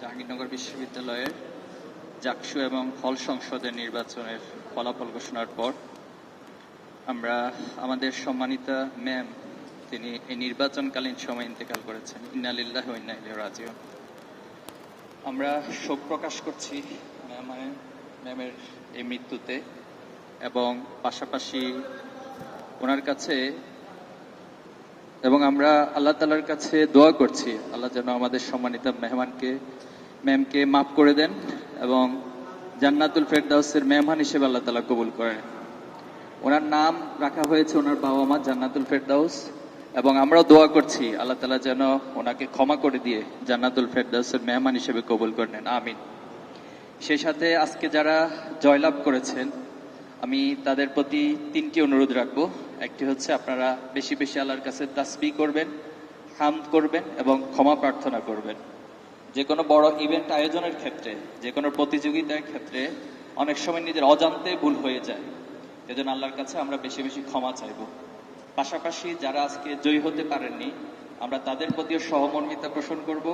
জাহাঙ্গীরনগর বিশ্ববিদ্যালয়ের জাকসু এবং হল সংসদের নির্বাচনের ফলাফল ঘোষণার পর আমরা আমাদের সম্মানিতা ম্যাম তিনি এই নির্বাচনকালীন সময় ইন্তেকাল করেছেন। ইন্নালিল্লাহ ইন্না আমরা শোক প্রকাশ করছি ম্যামের ম্যামের এই মৃত্যুতে এবং পাশাপাশি ওনার কাছে এবং আমরা আল্লাহ তালার কাছে দোয়া করছি, আল্লাহ যেন আমাদের সম্মানিত মেহমানকে ম্যামকে মাফ করে দেন এবং জান্নাতুল ফেরদাউসের মেহমান হিসেবে আল্লাহ তালা কবুল করেন। ওনার নাম রাখা হয়েছে ওনার বাবা মা জান্নাতুল ফেরদাউস এবং আমরাও দোয়া করছি আল্লাহ তালা যেন ওনাকে ক্ষমা করে দিয়ে জান্নাতুল ফেরদাউসের মেহমান হিসেবে কবুল করে নেন। আমিন। সেই সাথে আজকে যারা জয়লাভ করেছেন আমি তাদের প্রতি তিনটি অনুরোধ রাখব। একটি হচ্ছে আপনারা বেশি বেশি আল্লাহর কাছে তাসবি করবেন হাম করবেন এবং ক্ষমা প্রার্থনা করবেন। যে কোনো বড় ইভেন্ট আয়োজনের ক্ষেত্রে যে কোনো প্রতিযোগিতার ক্ষেত্রে অনেক সময় নিজের অজান্তে ভুল হয়ে যায়। এজন্য আল্লাহর কাছে আমরা বেশি বেশি ক্ষমা চাইব। পাশাপাশি যারা আজকে জয়ী হতে পারেননি আমরা তাদের প্রতিও সহমর্মিতা পোষণ করব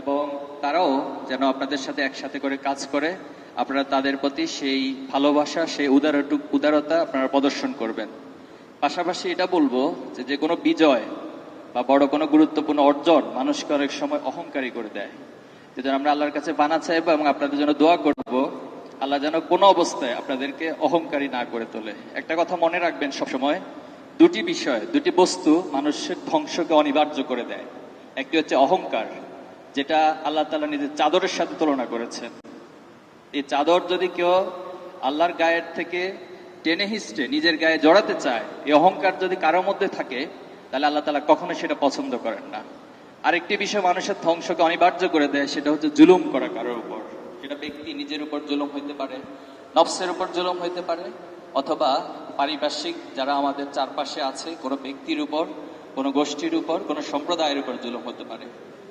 এবং তারাও যেন আপনাদের সাথে একসাথে করে কাজ করে, আপনারা তাদের প্রতি সেই ভালোবাসা, সেই উদারটুক উদারতা আপনারা প্রদর্শন করবেন। পাশাপাশি এটা বলব যে যে কোনো বিজয় বা বড় কোনো গুরুত্বপূর্ণ অর্জন মানুষকে অনেক সময় অহংকারী করে দেয়। যেন আমরা আল্লাহর কাছে বানা চাইব এবং আপনাদের জন্য দোয়া করব, আল্লাহ যেন কোনো অবস্থায় আপনাদেরকে অহংকারী না করে তোলে। একটা কথা মনে রাখবেন সবসময় দুটি বিষয়, দুটি বস্তু মানুষের ধ্বংসকে অনিবার্য করে দেয়। একটি হচ্ছে অহংকার, যেটা আল্লাহ তালা নিজের চাদরের সাথে তুলনা করেছেন। এই চাদর যদি কেউ আল্লাহর গায়ের থেকে টেনে হিস্টে নিজের গায়ে জড়াতে চায়, এই অহংকার যদি কারোর মধ্যে থাকে, তাহলে আল্লাহ তালা কখনো সেটা পছন্দ করেন না। আরেকটি বিষয় মানুষের ধ্বংসকে অনিবার্য করে দেয়, সেটা হচ্ছে জুলুম করা কারোর উপর। সেটা ব্যক্তি নিজের উপর জুলুম হইতে পারে, নফসের উপর জুলুম হইতে পারে অথবা পারিপার্শ্বিক যারা আমাদের চারপাশে আছে, কোনো ব্যক্তির উপর, কোনো গোষ্ঠীর উপর, কোনো সম্প্রদায়ের উপর জুলুম হতে পারে।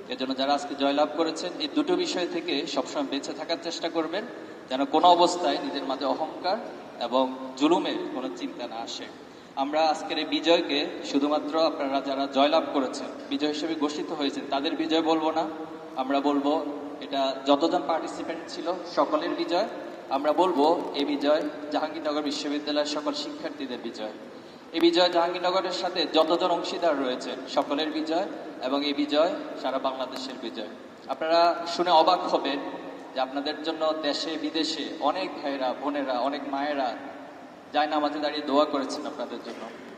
এজন্য যারা আজকে জয়লাভ করেছেন, এই দুটো বিষয় থেকে সবসময় বেঁচে থাকার চেষ্টা করবেন, যেন কোনো অবস্থায় নিজের মাঝে অহংকার এবং জুলুমের কোনো চিন্তা না আসে। আমরা আজকের এই বিজয়কে শুধুমাত্র আপনারা যারা জয়লাভ করেছেন, বিজয় হিসেবে ঘোষিত হয়েছেন, তাদের বিজয় বলব না। আমরা বলব, এটা যতজন পার্টিসিপেন্ট ছিল, সকলের বিজয়। আমরা বলব, এ বিজয় জাহাঙ্গীরনগর বিশ্ববিদ্যালয়ের সকল শিক্ষার্থীদের বিজয়। এই বিজয় জাহাঙ্গীরনগরের সাথে যতজন অংশীদার রয়েছে সকলের বিজয় এবং এই বিজয় সারা বাংলাদেশের বিজয়। আপনারা শুনে অবাক হবেন যে আপনাদের জন্য দেশে, বিদেশে অনেক ভাইয়েরা, বোনেরা, অনেক মায়েরা যায় নামাজে দাঁড়িয়ে দোয়া করেছেন আপনাদের জন্য।